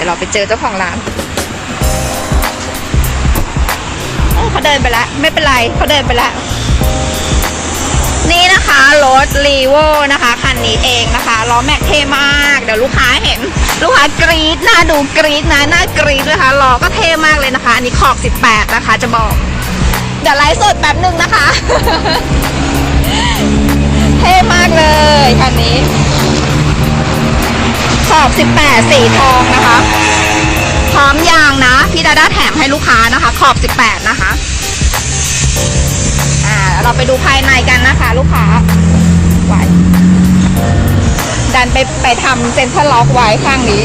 ดี๋ยวเราไปเจอเจ้าของร้านเอ้เขาเดินไปแล้วไม่เป็นไรเขาเดินไปแล้วนี่นะคะรถรีโวนะคะคันนี้เองนะคะล้อแม็กเท่มากเดี๋ยวลูกค้าเห็น ลูกค้ากรี๊ดหน้าดูกรี๊ดนะหน้ากรี๊ดนะคะล้อก็เท่มากเลยนะคะ อันนี้ขอบ 18 นะคะ จะบอก เดี๋ยวไลฟ์สดแป๊บหนึ่งนะคะ 18 สีทองนะคะ พร้อมยางนะ พี่ดาด้าแถมให้ลูกค้านะคะ ขอบ 18 นะคะอ่าเราไปดูภายในกันนะคะ ลูกค้าไว้ดันไปไปทำเซ็นทรัลล็อกไว้ข้างนี้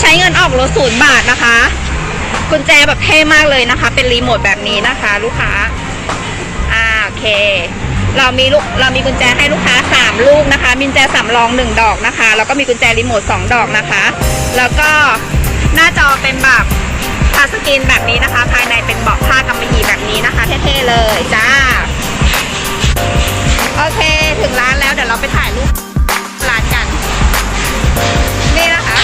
ใช้เงินออกรถศูนย์บาทนะคะ กุญแจแบบเท่มากเลยนะคะ เป็นรีโมทแบบนี้นะคะ ลูกค้าอ่าโอเคเรามีลูกเรามีกุญแจให้ลูกค้า 3 ลู กนะคะมีกุญแจสำรอง 1 ดอกนะคะ แล้วก็มีกุญแจรีโมท2ดอกนะคะ แล้วก็หน้าจอเป็นแบบทัชสกรีนแบบนี้นะคะ ภายในเป็นเบาะผ้ากำมะหยี่แบบนี้นะคะ เท่ๆเลยจ้า โอเคถึงร้านแล้วเดี๋ยวเราไปถ่ายรูปร้านกัน นี่นะคะ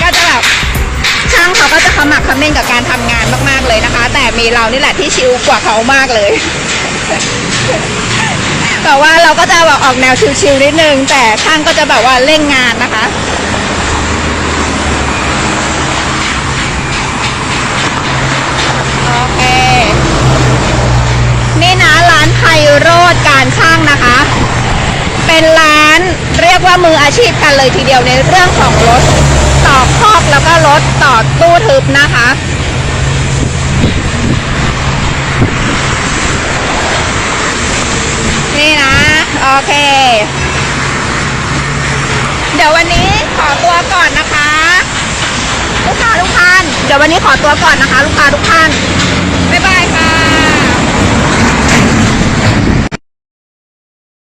ก็จะแบบช่างเขาก็จะขมักเขม้นกับการทำงานมากๆเลยนะคะ แต่มีเรานี่แหละที่ชิลกว่าเขามากเลย แต่ว่าเราก็จะแบบออกแนวชิลๆนิดนึง แต่ช่างก็จะแบบว่าเร่งงานนะคะ โอเค นี่นะร้านไพโรดการช่างนะคะ เป็นร้านเรียกว่ามืออาชีพกันเลยทีเดียวในเรื่องของรถต่อคอกแล้วก็รถต่อตู้ทึบนะคะ นี่นะ โอ เค เดี๋ยววันนี้ขอตัวก่อนนะคะ ลูกค้าทุกท่าน เดี๋ยววันนี้ขอตัวก่อนนะคะ ลูกค้าทุกท่าน